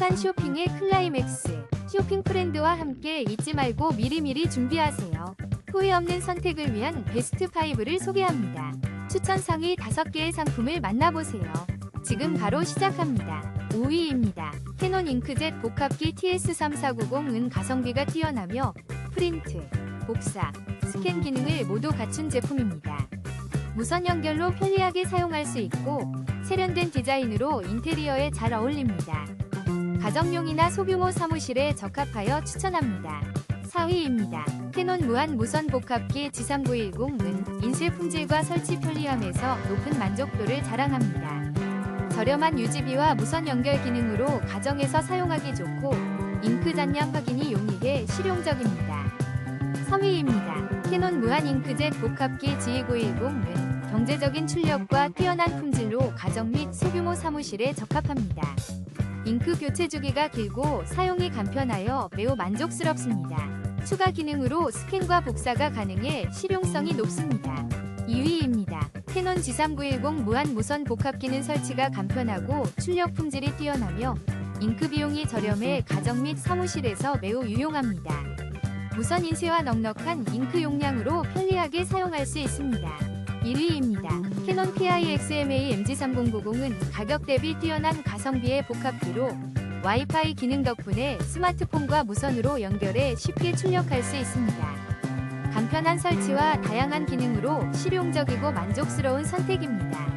행복한 쇼핑의 클라이맥스. 쇼핑 프렌드와 함께 잊지 말고 미리미리 준비하세요. 후회 없는 선택을 위한 베스트 5를 소개합니다. 추천 상위 5개의 상품을 만나보세요. 지금 바로 시작합니다. 5위입니다. 캐논 잉크젯 복합기 TS3490은 가성비가 뛰어나며 프린트, 복사, 스캔 기능을 모두 갖춘 제품입니다. 무선 연결로 편리하게 사용할 수 있고 세련된 디자인으로 인테리어에 잘 어울립니다. 가정용이나 소규모 사무실에 적합하여 추천합니다. 4위입니다. 캐논 무한 무선 복합기 G3910은 인쇄 품질과 설치 편리함에서 높은 만족도를 자랑합니다. 저렴한 유지비와 무선 연결 기능으로 가정에서 사용하기 좋고 잉크 잔량 확인이 용이해 실용적입니다. 3위입니다. 캐논 무한 잉크젯 복합기 G2910은 경제적인 출력과 뛰어난 품질로 가정 및 소규모 사무실에 적합합니다. 잉크 교체 주기가 길고 사용이 간편하여 매우 만족스럽습니다. 추가 기능으로 스캔과 복사가 가능해 실용성이 높습니다. 2위입니다. 캐논 G3910 무한 무선 복합기는 설치가 간편하고 출력 품질이 뛰어나며 잉크 비용이 저렴해 가정 및 사무실에서 매우 유용합니다. 무선 인쇄와 넉넉한 잉크 용량으로 편리하게 사용할 수 있습니다. 1위입니다. 캐논 PIXMA MG3090은 가격 대비 뛰어난 가성비의 복합기로 와이파이 기능 덕분에 스마트폰과 무선으로 연결해 쉽게 출력할 수 있습니다. 간편한 설치와 다양한 기능으로 실용적이고 만족스러운 선택입니다.